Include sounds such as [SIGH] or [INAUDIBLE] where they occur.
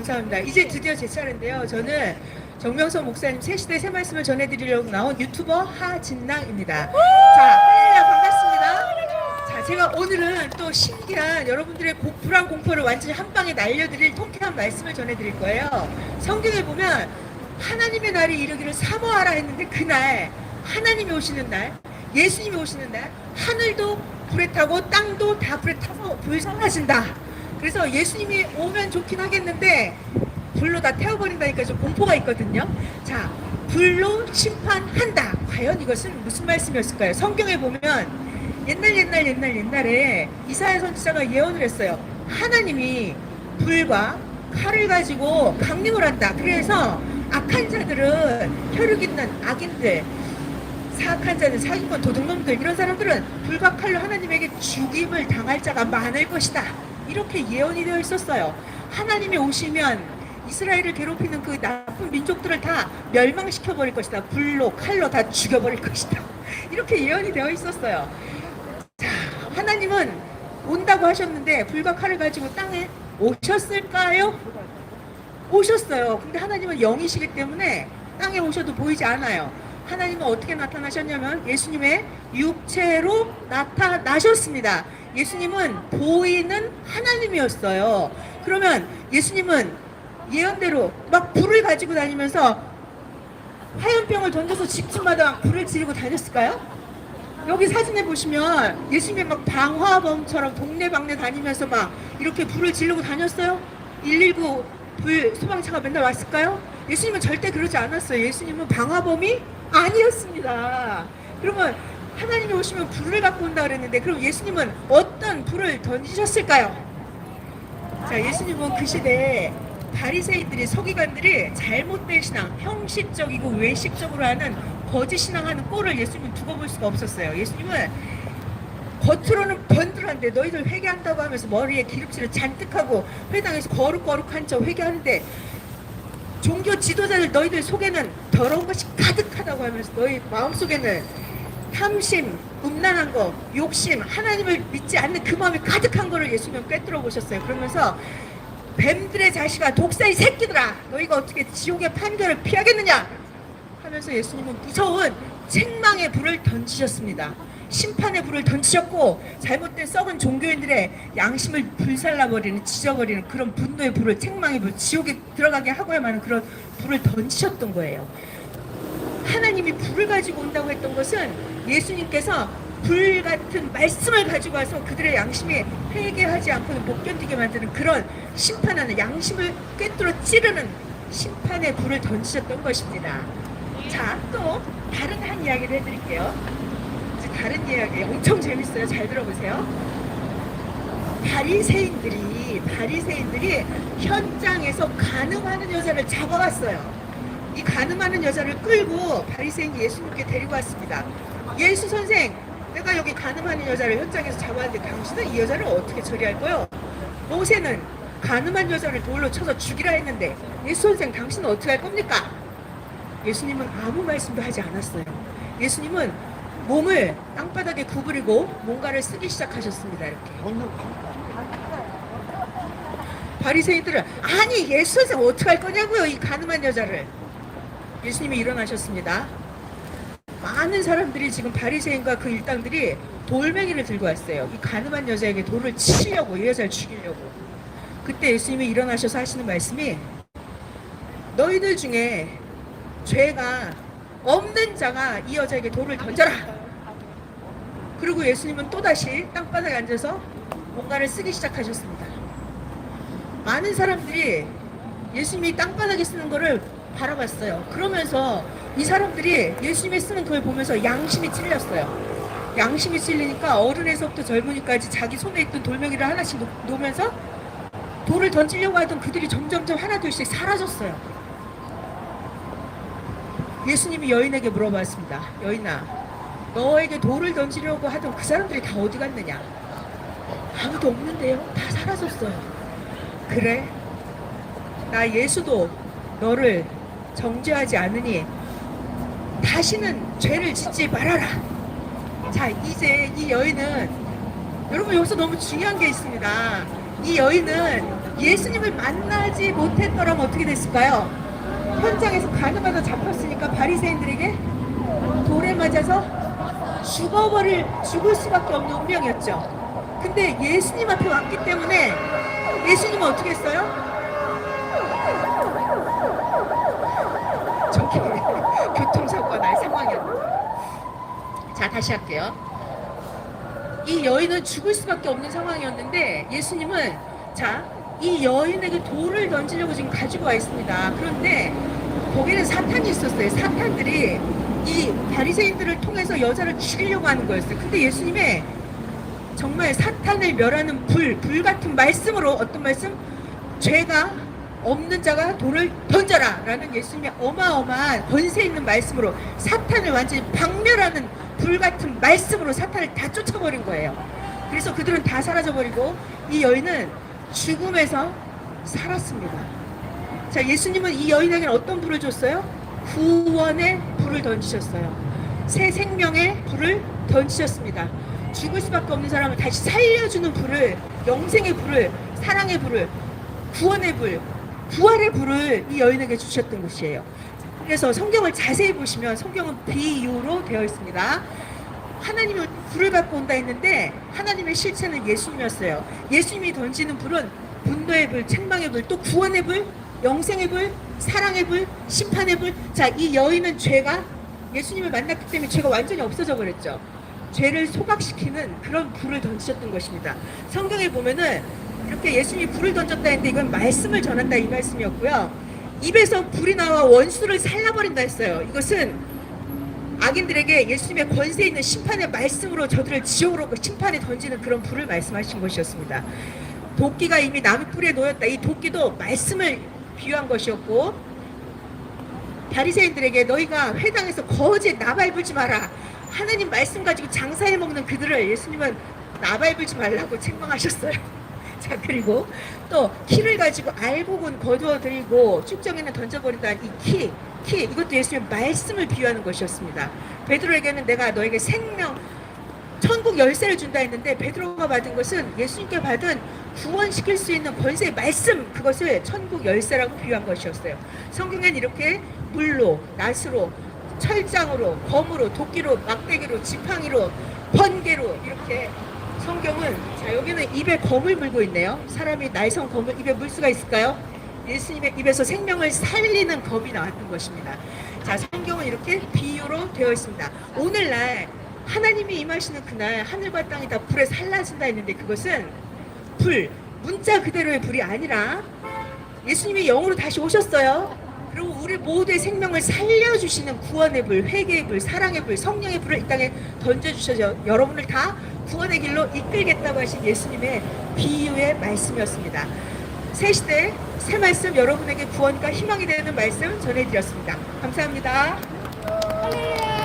감사합니다. 이제 드디어 제 차례인데요. 저는 정명선 목사님 새 시대 새 말씀을 전해드리려고 나온 유튜버 하진낭입니다. 자, 할렐루야 반갑습니다. 자, 제가 오늘은 또 신기한 여러분들의 고- 불안 공포를 완전히 한 방에 날려드릴 통쾌한 말씀을 전해드릴 거예요. 성경에 보면 하나님의 날이 이르기를 사모하라 했는데 그날 하나님이 오시는 날, 예수님이 오시는 날, 하늘도 불에 타고 땅도 다 불에 타서 불살라진다. 그래서 예수님이 오면 좋긴 하겠는데 불로 다 태워버린다니까 좀 공포가 있거든요. 자, 불로 심판한다. 과연 이것은 무슨 말씀이었을까요? 성경에 보면 옛날 옛날 옛날 옛날에 이사야 선지자가 예언을 했어요. 하나님이 불과 칼을 가지고 강림을 한다. 그래서 악한 자들은 혈육 있는 악인들, 사악한 자들, 사기꾼, 도둑놈들 이런 사람들은 불과 칼로 하나님에게 죽임을 당할 자가 많을 것이다. 이렇게 예언이 되어 있었어요. 하나님이 오시면 이스라엘을 괴롭히는 그 나쁜 민족들을 다 멸망시켜 버릴 것이다. 불로 칼로 다 죽여 버릴 것이다. [LAUGHS] 이렇게 예언이 되어 있었어요. 자, 하나님은 온다고 하셨는데 불과 칼을 가지고 땅에 오셨을까요? 오셨어요. 근데 하나님은 영이시기 때문에 땅에 오셔도 보이지 않아요. 하나님은 어떻게 나타나셨냐면 예수님의 육체로 나타나셨습니다. 예수님은 보이는 하나님이었어요. 그러면 예수님은 예언대로 막 불을 가지고 다니면서 화염병을 던져서 집집마다 불을 지르고 다녔을까요? 여기 사진에 보시면 예수님이 막 방화범처럼 동네방네 다니면서 막 이렇게 불을 지르고 다녔어요? 119 불 소방차가 맨날 왔을까요? 예수님은 절대 그러지 않았어요. 예수님은 방화범이 아니었습니다. 그러면 하나님이 오시면 불을 갖고 온다 그랬는데 그럼 예수님은 어떤 불을 던지셨을까요? 자, 예수님은 그 시대에 바리새인들이 서기관들이 잘못된 신앙, 형식적이고 외식적으로 하는 거짓 신앙하는 꼴을 예수님은 두고 볼 수가 없었어요. 예수님은 겉으로는 번들한데 너희들 회개한다고 하면서 머리에 기름칠을 잔뜩 하고 회당에서 거룩거룩한 척 회개하는데 종교 지도자들 너희들 속에는 더러운 것이 가득하다고 하면서 너희 마음속에는 탐심, 음란한 거, 욕심, 하나님을 믿지 않는 그 마음이 가득한 거를 예수님은 꿰뚫어 보셨어요. 그러면서 뱀들의 자식아 독사의 새끼들아 너희가 어떻게 지옥의 판결을 피하겠느냐 하면서 예수님은 무서운 책망의 불을 던지셨습니다. 심판의 불을 던지셨고 잘못된 썩은 종교인들의 양심을 불살라버리는 지져버리는 그런 분노의 불을 책망의 불 지옥에 들어가게 하고야만 그런 불을 던지셨던 거예요. 하나님이 불을 가지고 온다고 했던 것은 예수님께서 불 같은 말씀을 가지고 와서 그들의 양심이 회개하지 않고는 못 견디게 만드는 그런 심판하는 양심을 꿰뚫어 찌르는 심판의 불을 던지셨던 것입니다. 자, 또 다른 한 이야기를 해드릴게요. 이제 다른 이야기 엄청 재밌어요. 잘 들어보세요. 바리새인들이 바리새인들이 현장에서 간음하는 여자를 잡아왔어요. 이 간음하는 여자를 끌고 바리새인이 예수님께 데리고 왔습니다. 예수 선생, 내가 여기 간음하는 여자를 현장에서 잡았는데 당신은 이 여자를 어떻게 처리할 거요? 모세는 간음한 여자를 돌로 쳐서 죽이라 했는데 예수 선생 당신은 어떻게 할 겁니까? 예수님은 아무 말씀도 하지 않았어요. 예수님은 몸을 땅바닥에 구부리고 뭔가를 쓰기 시작하셨습니다. 이렇게. 바리새인들은 아니 예수 선생 어떻게 할 거냐고요 이 가늠한 여자를 예수님이 일어나셨습니다. 많은 사람들이 지금 바리새인과 그 일당들이 돌멩이를 들고 왔어요. 이 가늠한 여자에게 돌을 치려고 이 여자를 죽이려고. 그때 예수님이 일어나셔서 하시는 말씀이 너희들 중에 죄가 없는 자가 이 여자에게 돌을 던져라. 그리고 예수님은 또다시 땅바닥에 앉아서 뭔가를 쓰기 시작하셨습니다. 많은 사람들이 예수님이 땅바닥에 쓰는 거를 바라봤어요. 그러면서 이 사람들이 예수님이 쓰는 그걸 보면서 양심이 찔렸어요. 양심이 찔리니까 어른에서부터 젊은이까지 자기 손에 있던 돌멩이를 하나씩 놓- 놓으면서 돌을 던지려고 하던 그들이 점점점 하나둘씩 사라졌어요. 예수님이 여인에게 물어봤습니다. 여인아, 너에게 돌을 던지려고 하던 그 사람들이 다 어디 갔느냐? 아무도 없는데요. 다 사라졌어요. 그래? 나 예수도 너를 정죄하지 않으니 다시는 죄를 짓지 말아라. 자, 이제 이 여인은 여러분 여기서 너무 중요한 게 있습니다. 이 여인은 예수님을 만나지 못했더라면 어떻게 됐을까요? 현장에서 가늠하다 잡혔으니까 바리새인들에게 돌에 맞아서 죽어버릴 죽을 수밖에 없는 운명이었죠. 근데 예수님 앞에 왔기 때문에 예수님은 어떻게 했어요? 저기 교통사고가 날 상황이었는데. 자 다시 할게요. 이 여인은 죽을 수밖에 없는 상황이었는데 예수님은 자 이 여인에게 돌을 던지려고 지금 가지고 와 있습니다. 그런데 거기는 사탄이 있었어요. 사탄들이 이 바리새인들을 통해서 여자를 죽이려고 하는 거였어요. 근데 예수님의 정말 사탄을 멸하는 불, 불 같은 말씀으로 어떤 말씀? 죄가 없는 자가 돌을 던져라 라는 예수님의 어마어마한 권세 있는 말씀으로 사탄을 완전히 박멸하는 불 같은 말씀으로 사탄을 다 쫓아버린 거예요. 그래서 그들은 다 사라져버리고 이 여인은 죽음에서 살았습니다. 자, 예수님은 이 여인에게는 어떤 불을 줬어요? 구원의 불을 던지셨어요. 새 생명의 불을 던지셨습니다. 죽을 수밖에 없는 사람을 다시 살려주는 불을, 영생의 불을, 사랑의 불을, 구원의 불, 부활의 불을 이 여인에게 주셨던 것이에요. 그래서 성경을 자세히 보시면 성경은 비유로 되어 있습니다. 하나님은 불을 갖고 온다 했는데 하나님의 실체는 예수님이었어요. 예수님이 던지는 불은 분노의 불, 책망의 불, 또 구원의 불, 영생의 불, 사랑의 불, 심판의 불. 자, 이 여인은 죄가 예수님을 만났기 때문에 죄가 완전히 없어져 버렸죠. 죄를 소각시키는 그런 불을 던지셨던 것입니다. 성경에 보면은 이렇게 예수님이 불을 던졌다 했는데 이건 말씀을 전한다 이 말씀이었고요. 입에서 불이 나와 원수를 살라버린다 했어요. 이것은 악인들에게 예수님의 권세 있는 심판의 말씀으로 저들을 지옥으로 심판에 던지는 그런 불을 말씀하신 것이었습니다. 도끼가 이미 나무 뿌리에 놓였다. 이 도끼도 말씀을 비유한 것이었고 바리새인들에게 너희가 회당에서 거짓 나발 불지 마라. 하나님 말씀 가지고 장사해 먹는 그들을 예수님은 나발 불지 말라고 책망하셨어요. 자 그리고 또 키를 가지고 알곡은 거두어들이고 축정에는 던져버린다는 이 키, 키 이것도 예수님의 말씀을 비유하는 것이었습니다. 베드로에게는 내가 너에게 생명 천국 열쇠를 준다 했는데 베드로가 받은 것은 예수님께 받은 구원시킬 수 있는 권세의 말씀 그것을 천국 열쇠라고 비유한 것이었어요. 성경엔 이렇게 물로 낫으로 철장으로 검으로 도끼로 막대기로 지팡이로 번개로 이렇게 성경은 자 여기는 입에 검을 물고 있네요. 사람이 날성 검을 입에 물 수가 있을까요? 예수님의 입에서 생명을 살리는 검이 나왔던 것입니다. 자 성경은 이렇게 비유로 되어 있습니다. 오늘날 하나님이 임하시는 그날 하늘과 땅이 다 불에 살라진다 했는데 그것은 불 문자 그대로의 불이 아니라 예수님이 영으로 다시 오셨어요. 우리 모두의 생명을 살려주시는 구원의 불, 회개의 불, 사랑의 불, 성령의 불을 이 땅에 던져주셔서 여러분을 다 구원의 길로 이끌겠다고 하신 예수님의 비유의 말씀이었습니다. 새 시대 새 말씀 여러분에게 구원과 희망이 되는 말씀 전해드렸습니다. 감사합니다.